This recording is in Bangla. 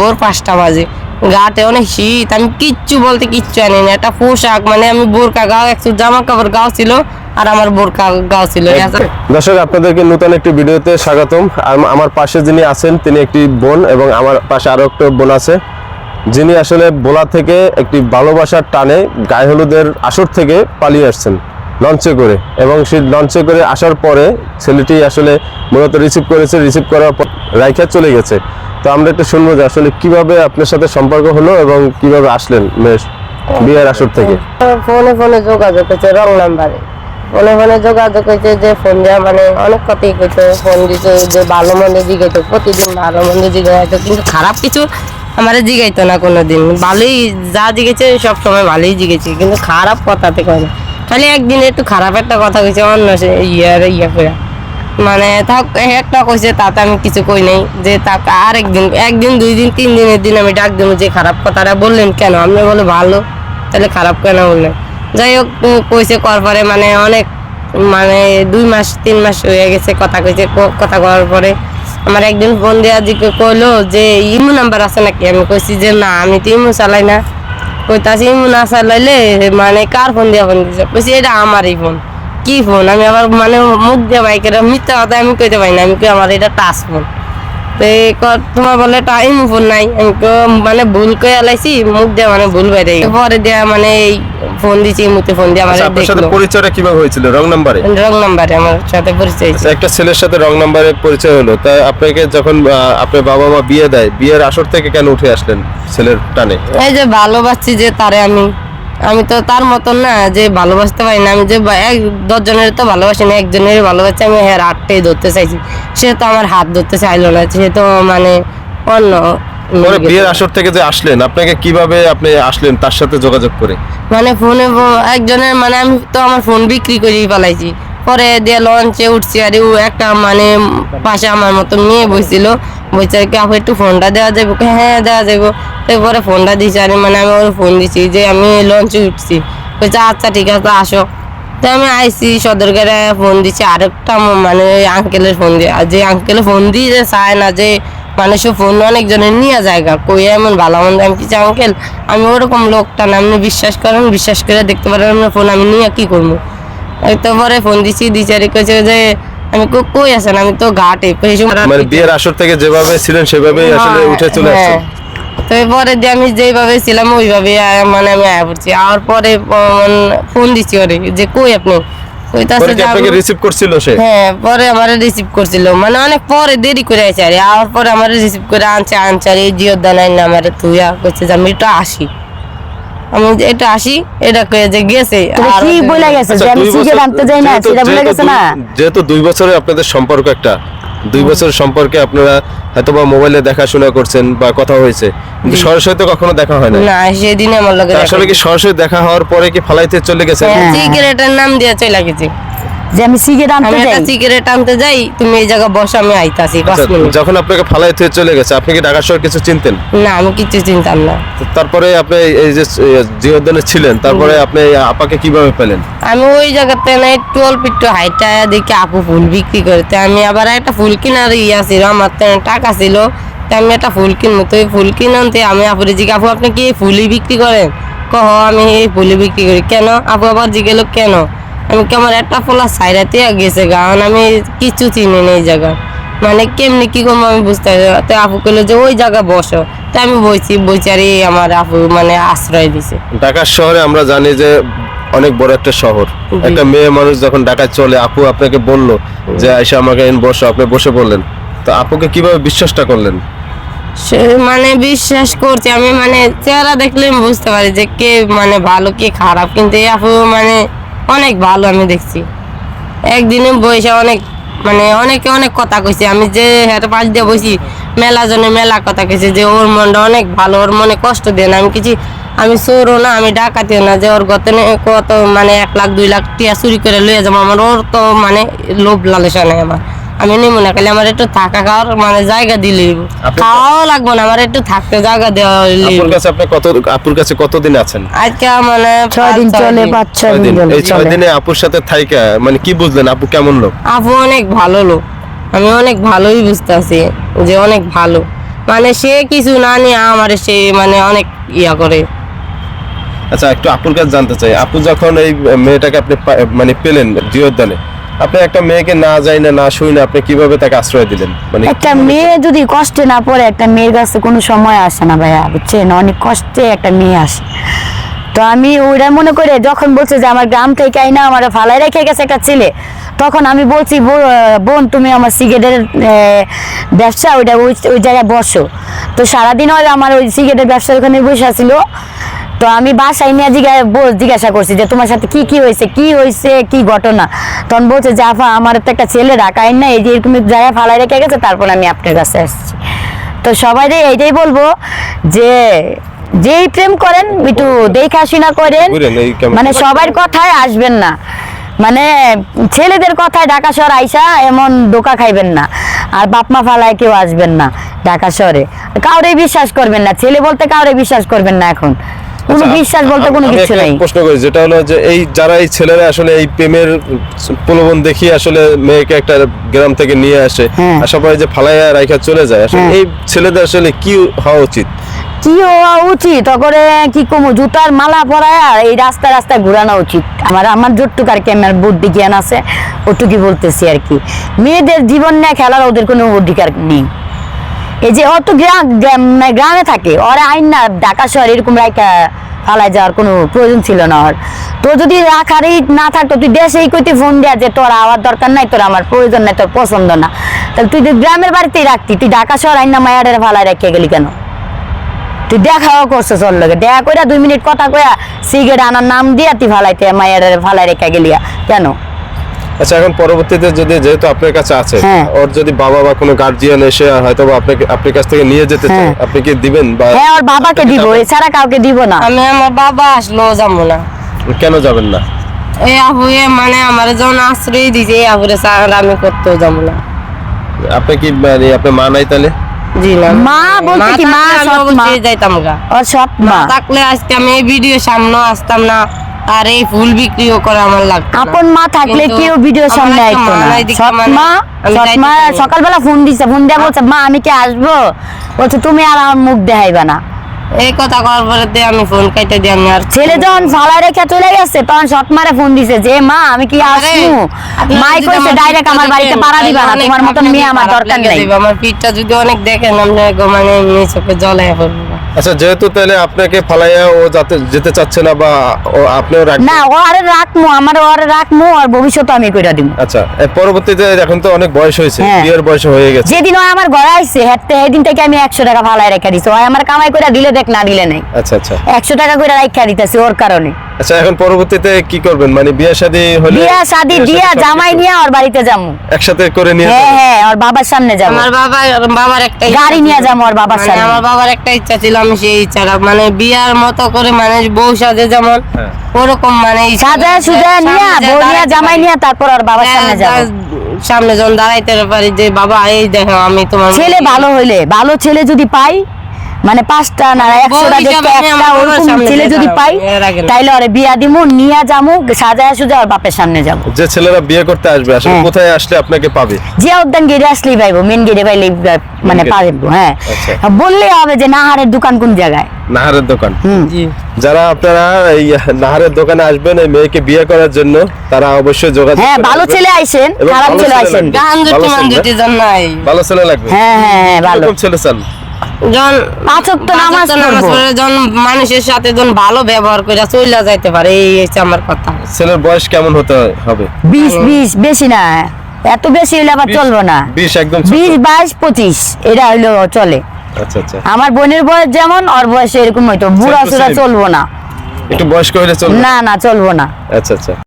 ভোর পাঁচটা বাজে। গাতে অনেক শীত আমি কিচ্ছু বলতে কিচ্ছু আনি না। একটা পোশাক মানে আমি বোরকা গাও একটু জামা কাপড় গাও ছিল আর আমার বোরকা গাও ছিল। দর্শক আপনাদেরকে নতুন একটি ভিডিওতে স্বাগতম। আমার পাশে যিনি আছেন তিনি একটি বোন এবং আমার পাশে আরও একটা বোন আছে। যিনি আসলে বোলা থেকে একটি ভালোবাসার টানে গায়ে হলুদের আসর থেকে পালিয়ে আসছেন। লঞ্চে করে। এবং সেই লঞ্চে করে আসার পরে ছেলেটি আসলে মূলত রিসিভ করেছে রিসিভ করার পর রাইখা চলে গেছে। তো আমরা একটু শুনব যে আসলে কীভাবে আপনার সাথে সম্পর্ক হলো এবং কীভাবে আসলেন মেয়ের বিয়ের আসর থেকে। ফোনে ফোনে যোগাযোগ হয়েছে, রং নাম্বারে। ফোনে ফোনে যোগাযোগ হয়েছে যে ফোন দেওয়া মানে অনেক কথাই কইতো ফোন দিতে যে ভালো মন্দ জিগাইতো, প্রতিদিন ভালো মন্দ জিগাইতো, কিন্তু খারাপ কিছু আমারে জিগাইতো না কোনোদিন। ভালোই যা জিগেছে সব সময় ভালোই জিগেছি, কিন্তু খারাপ কথাতে কয় না। খালি একদিন একটু খারাপ একটা কথা কইছে, অন্য ইয়ার ইয়া করে। মানে থাক একটা কইছে, তাতে আমি কিছু কই নাই। যে তাক আর একদিন একদিন, দুই দিন, তিন দিনের দিন আমি ডাক দেবো যে খারাপ কথাটা বললেন কেন? আপনি বলে, ভালো। তাহলে খারাপ কেন বললেন? যাই হোক কইছে, কর পরে মানে অনেক মানে দুই মাস, তিন মাস হয়ে গেছে কথা কইছে কথা কওয়ার পরে। আমার একদিন দেওয়া দিকে কইলো যে, ইমো নাম্বার আছে নাকি? আমি কইছি যে, না, আমি তো ইমু চালাই না। কইতাছি ইমু না চালাইলে মানে কার ফোন দিয়া ফোন দিছে? কইছি, এটা আমারই ফোন। কি ফোন? আমি আবার মানে মুখ দিয়ে বাইকের মিথ্যা কথা আমি কইতে পারি না। আমি কই, আমার এটা টাচ ফোন। তো তোমার বলে টাইম ফোন নাই। মানে ভুল করে আলাইছি মুখ দিয়ে মানে ভুল বাইরে। পরে দিয়া মানে এই ফোন দিছি মুতে ফোন দিয়ে আমার আচ্ছা, আপনার সাথে পরিচয়টা কীভাবে হয়েছিল? রং নাম্বারে? রং নাম্বারে আমার সাথে পরিচয়। আচ্ছা, একটা ছেলের সাথে রং নাম্বারে পরিচয় হলো। তাই আপনাকে যখন আপনার বাবা মা বিয়ে দেয় বিয়ের আসর থেকে কেন উঠে আসলেন ছেলের টানে? এই যে ভালোবাসছি যে তারে আমি। আমি তো তার মতন না যে ভালোবাসতে পারি না। আমি যে এক দশজনের তো ভালোবাসি না একজনের ভালোবাসি আমি হ্যাঁ হাতটাই ধরতে চাইছি। সে তো আমার হাত ধরতে চাইলো না সে তো মানে অন্য পরে বিয়ের আসর থেকে যে আসলেন আপনাকে কীভাবে আপনি আসলেন তার সাথে যোগাযোগ করে? মানে ফোনে একজনের মানে আমি তো আমার ফোন বিক্রি করে ফেলাইছি। পরে দিয়ে লঞ্চে উঠছি আর ও একটা মানে পাশে আমার মতো মেয়ে বসছিল বলছে কি আপু একটু ফোনটা দেওয়া যাবে হ্যাঁ দেওয়া যাবে তারপরে ফোনটা দিছি আর মানে আমি ওর ফোন দিছি যে আমি লঞ্চে উঠছি বলছে আচ্ছা ঠিক আছে আসো তো আমি আইসি সদরকারে ফোন দিছি আরেকটা মানে আঙ্কেলের ফোন দিয়ে আর যে আঙ্কেলে ফোন দিয়ে যে চায় না যে মানে সে ফোন অনেকজনের নিয়ে জায়গা কই এমন ভালো মন্দ আমি কিছু আঙ্কেল আমি ওরকম লোকটা না আপনি বিশ্বাস করেন বিশ্বাস করে দেখতে পারেন আপনার ফোন আমি নিয়ে কি করব এই তো পরে ফোন দিছি দিচারি কইছে যে আমি কই- কই আছেন? আমি তো ঘাটে মানে বিয়ের আসর থেকে যেভাবে ছিলেন সেভাবেই আসলে হ্যাঁ, উঠে চলে আসছেন? হ্যাঁ। তো এরপরে দিয়ে আমি যেভাবে ছিলাম ওইভাবে মানে আমি আয়া পড়ছি। আর পরে ফোন দিছি ওরে যে কই আপনি? পরে আপনাকে রিসিভ করছিল সে? হ্যাঁ পরে আমার রিসিভ করছিল। মানে অনেক পরে দেরি করে আছে আরে। আর পরে আমার রিসিভ করে আনছে আনছে আর এই জিও দানাই না আমার কইছে যে আমি এটা আসি। আমি এটা আসি এটা কয়ে যে গেছে কি বলে গেছে? যে আচ্ছা, আমি দুই সিগারেট আনতে যাই না সেটা বলে গেছে না? যেহেতু দুই বছরে আপনাদের সম্পর্ক একটা দুই বছর সম্পর্কে আপনারা হয়তো বা মোবাইলে দেখাশোনা করছেন বা কথা হয়েছে কিন্তু সরাসরি তো কখনো দেখা হয় না না সেদিন আমার লগে আসলে কি সরাসরি দেখা হওয়ার পরে কি ফালাইতে চলে গেছে? হ্যাঁ, হ্যাঁ। সিগারেটের নাম দিয়ে চলে গেছে। যে আমি সিগারেট আনতে একটা যাই। সিগারেট আনতে যাই তুমি এই জায়গায় বসো আমি আইতাছি পাঁচ আচ্ছা, মিনিট যখন আপনাকে ফালাইতে চলে গেছে আপনি কি ঢাকা শহর কিছু চিনতেন? না আমি কিছু চিন্তাম না। তারপরে আপনি এই যে জিওদানে ছিলেন তারপরে আপনি আপাকে কীভাবে পেলেন? আমি ওই জায়গাতে না একটু অল্প একটু হাইটা দেখি আপু ফুল বিক্রি করতে। আমি আবার একটা ফুল কেনার ইয়া ছিল আমার তো টাকা ছিল তা আমি একটা ফুল কিনবো। তো এই ফুল কিনতে আমি আপুরে জিজ্ঞে আপু আপনি কি ফুলই বিক্রি করেন? কহ আমি এই ফুলই বিক্রি করি। কেন? আপু আবার জিজ্ঞেল কেন? আমি কি আমার একটা ফোলা সাইরাতে গেছে কারণ আমি কিছু চিনি না এই জায়গা। মানে কেমনি কি করব আমি বুঝতে পারি তো আপু কইলো যে ওই জায়গায় বসো। তো আমি বইছি বইচারি আমার আপু মানে আশ্রয় দিছে। ঢাকা শহরে আমরা জানি যে অনেক বড় একটা শহর। একটা মেয়ে মানুষ যখন ঢাকায় চলে আপু আপনাকে বলল যে আইসা আমাকে বসো। আপনি বসে বললেন তো আপুকে কীভাবে বিশ্বাসটা করলেন? সে মানে বিশ্বাস করছি। আমি মানে চেহারা দেখলে আমি বুঝতে পারি যে কে মানে ভালো কে খারাপ। কিন্তু এই আপু মানে অনেক ভালো আমি দেখছি। একদিনে বসে অনেক মানে অনেকে অনেক কথা কইছে। আমি যে হেঁটে পাশ দিয়ে বসি মেলা জনে মেলা কথা কইছে যে ওর মনটা অনেক ভালো, ওর মনে কষ্ট দেয় না। আমি কিছু, আমি চোরও না, আমি ডাকাতিও না, যে ওর গত কত মানে এক লাখ, দুই লাখ টিয়া চুরি করে লইয়া যাব, আমার ওর তো মানে লোভ লালসা নাই আমার। আমি নিমু না খালি আমার একটু থাকা খাওয়ার মানে জায়গা আপনি- খাওয়াও লাগবে না আমার একটু থাকতে জায়গা দেওয়া হইলেই আপুর কাছে আপনি কত আপুর কাছে কতদিন আছেন? আজকে মানে ছয় দিন চলে দিন। পাঁচ ছয় ছয় দিন। দিন এই ছয় দিনে আপুর সাথে থাইকা মানে কি বুঝলেন? আপু কেমন লোক? আপু অনেক ভালো লোক। আমি অনেক ভালোই বুঝতে আছি যে অনেক ভালো। মানে সে কিছু না নিয়ে আমার সে মানে অনেক ইয়া করে। আচ্ছা একটু আপুর কাছে জানতে চাই। আপু যখন এই মেয়েটাকে আপনি মানে পেলেন জিওদানে আপনি একটা মেয়েকে না যাই না না শুই না আপনি কীভাবে তাকে আশ্রয় দিলেন? মানে একটা মেয়ে যদি কষ্টে না পড়ে একটা মেয়ের কাছে কোনো সময় আসে না ভাইয়া বুঝছেন? অনেক কষ্টে একটা মেয়ে আসে। তো আমি ওইটা মনে করে যখন বলছে যে আমার গ্রাম থেকে আইনা আমার ফালাই রেখে গেছে একটা ছেলে তখন আমি বলছি "বো- বোন তুমি আমার সিগারেটের ব্যবসা ওইটা ওই ওই জায়গায় বসো। তো সারাদিন ওই আমার ওই সিগারেটের ব্যবসা ওখানে বসে ছিল তো আমি বাসায় নিয়ে জিজ্ঞাসা জিজ্ঞাসা করছি যে তোমার সাথে কি কি হয়েছে কি হয়েছে কি ঘটনা? তখন বলছে যে আফা আমার তো একটা ছেলে ঢাকায় না এই যে এরকম জায়গায় ফালাই রেখে গেছে তারপর আমি আপনার কাছে আসছি। তো সবাই এইটাই বলব যে যেই প্রেম করেন একটু দেখা শুনা করেন মানে সবার কথায় আসবেন না। মানে ছেলেদের কথায় ঢাকা শহর আইসা এমন ধোকা খাইবেন না আর বাপমা ফালায় কেউ আসবেন না ঢাকা শহরে। কাউরে বিশ্বাস করবেন না ছেলে বলতে কাউরে বিশ্বাস করবেন না এখন। কোনো আচ্ছা, বিশ্বাস বলতে কোনো কিছু নেই। প্রশ্ন করি যেটা হলো যে এই যারা এই ছেলেরা আসলে এই প্রেমের প্রলোভন দেখিয়ে আসলে মেয়েকে একটা গ্রাম থেকে নিয়ে আসে হ্যাঁ। আসার পরে যে ফালাইয়া রাইখা চলে যায় আসলে হ্যাঁ। এই ছেলেদের আসলে কি হওয়া উচিত? কি হওয়া উচিত? তখন কি কমু? জুতার মালা পরায় আর এই রাস্তা রাস্তায় ঘুরানো উচিত। আমার আমার যতটুকু আর কি আমার বুদ্ধি জ্ঞান আছে ওটুকুই বলতেছি আর কি। মেয়েদের জীবন নিয়ে খেলার ওদের কোনো অধিকার নেই। এই যে অত গ্রাম থাকে, ওরা আইন না, ঢাকা শহর এরকম রাইকা ফালাই যাওয়ার কোনো প্রয়োজন ছিল না ওর। তো যদি রাখারই না থাকতো, তুই দেশেই কইতে ফোন দেয়া যে তোর আওয়ার দরকার নাই, তোর আমার প্রয়োজন নাই, তোর পছন্দ না। তাহলে তুই গ্রামের বাড়িতেই রাখতি, তুই ঢাকা শহর আইন না মায়াডের ফালাই রেখে গেলি কেন? তুই দেখাও করছ চল লগে। দেখা কইরা দুই মিনিট কথা কইয়া সিগারেট আনার নাম দিয়া তুই ফালাইতে মায়ের ফালাই রেখা গেলিয়া। কেন? আচ্ছা এখন পরবর্তীতে যদি যেহেতু আপনার কাছে আছে হ্যাঁ। ওর যদি বাবা বা কোনো গার্জিয়ান এসে হয়তো আপনাকে আপনার কাছ থেকে নিয়ে যেতে চায় হ্যাঁ। আপনি কি দিবেন বা হ্যাঁ ওর বাবাকে দিব এছাড়া কাউকে দিব না। আমি আমার বাবা আসলো যাব না। কেন যাবেন না? এই আবু এ মানে আমার যখন আশ্রয় দিছে এই আবুরে স্যার আমি করতেও যাব না। আপনি কি মানে আপনার মা নাই তাহলে? জি না। মা বলতে কি মা থাকলে আমি মা। যাইতাম গা। ওর মা। মা থাকলে আজকে আমি এই ভিডিও সামনে আসতাম না। আর এই ফুল বিক্রিও করা আমার লাগতো আপন মা থাকলে কেউ ভিডিও সামনে আইতো না। সৎ মানে মা সৎ মা সকালবেলা ফোন দিছে ফোন দিয়া বলছে মা আমি কি আসব? বলছে তুমি আর আমার মুখ দেখাইবা না। এই কথা করার পরে দিয়ে আমি ফোন কেটে দিয়ে আমি আর ছেলে যখন ফালা রেখে চলে গেছে তখন সৎ মারে ফোন দিছে যে মা আমি কি আসব? মাই কইছে ডাইরেক্ট আমার বাড়িতে পাড়া দিবা না তোমার মতন মেয়ে আমার দরকার নাই। আমার পিঠটা যদি অনেক দেখেন একদম মানে চোখে জলে পড়বে। আচ্ছা যেহেতু তাহলে আপনাকে ফালাইয়া ও যাতে যেতে চাচ্ছে না বা ও আপনিও রাখবেন? না ও আরে রাখমু আমার ওরে রাখমু আর ভবিষ্যৎ আমি কইরা দিম। আচ্ছা এর পরবর্তীতে এখন তো অনেক বয়স হয়েছে হ্যাঁ। বিয়ের বয়স হয়ে গেছে। যেদিন ওই আমার ঘরে আইছে হেঁটতে সেদিন থেকে আমি একশো টাকা ফালাই রেখে দিছি। ওই আমার কামাই করে দিলে দেখ না দিলে নাই। আচ্ছা আচ্ছা। একশো টাকা করে রাখা দিতেছি ওর কারণে। আচ্ছা এখন পরবর্তীতে কি করবেন? মানে বিয়ে শাদী হলে বিয়া শাদি দিয়া জামাই নিয়ে ওর বাড়িতে যাব একসাথে করে নিয়ে হ্যাঁ হ্যাঁ ওর বাবার সামনে যাব। আমার বাবা বাবার একটা গাড়ি নিয়ে। যাব ওর বাবার মানে সামনে। আমার বাবার একটা ইচ্ছা ছিল আমি সেই ইচ্ছাটা মানে বিয়ার মতো করে মানে বউ সাজে যেমন হ্যাঁ। ওরকম মানে সাজা সুজা সামনে নিয়া বউ নিয়া জামাই। নিয়া তারপর ওর বাবার সামনে হ্যাঁ, যাব। তার সামনে যখন দাঁড়াইতে পারি যে বাবা এই দেখো আমি তোমার ছেলে ভালো হইলে ভালো ছেলে যদি পাই মানে পাঁচটা না একশোটা দেখতে একটা ওরকম ছেলে যদি পাই। তাইলে ওরে বিয়া দিমু নিয়া যামু সাজায় সুজা ওর বাপের সামনে যাব। যে ছেলেরা বিয়ে করতে আসবে আসলে হ্যাঁ। কোথায় আসলে আপনাকে পাবে? জিয়া উদ্যান গেটে আসলেই পাইবো মেন গেটে পাইলে মানে gate। হ্যাঁ। আচ্ছা। বললেই হবে যে নাহারের দোকান কোন জায়গায়? নাহারের দোকান। হুম। যারা আপনারা এই নাহারের দোকানে আসবেন এই মেয়েকে বিয়ে করার জন্য তারা অবশ্যই যোগাযোগ হ্যাঁ ভালো ছেলে আইসেন এবং খারাপ ভালো ছেলে ভালো। নাই। ভালো ছেলে লাগবে। হ্যাঁ হ্যাঁ হ্যাঁ ভালো। ছেলে চান। যখন নামাজ নামাজ পড়ে যখন মানুষের সাথে যখন ভালো ব্যবহার করে চলে যাইতে পারে এই হচ্ছে আমার কথা। ছেলের বয়স কেমন হতে হবে? বিশ বিশ বেশি না। এত বেশি হইলে আবার চলবো না। বিশ একদম বিশ বাইশ পঁচিশ এটা হইল চলে। আচ্ছা আচ্ছা। আমার বোনের বয়স যেমন ওর বয়স এরকম হইতো। বুড়া. চলবো না। একটু বয়স্ক হলে চলবে? না না চলবো না। আচ্ছা আচ্ছা।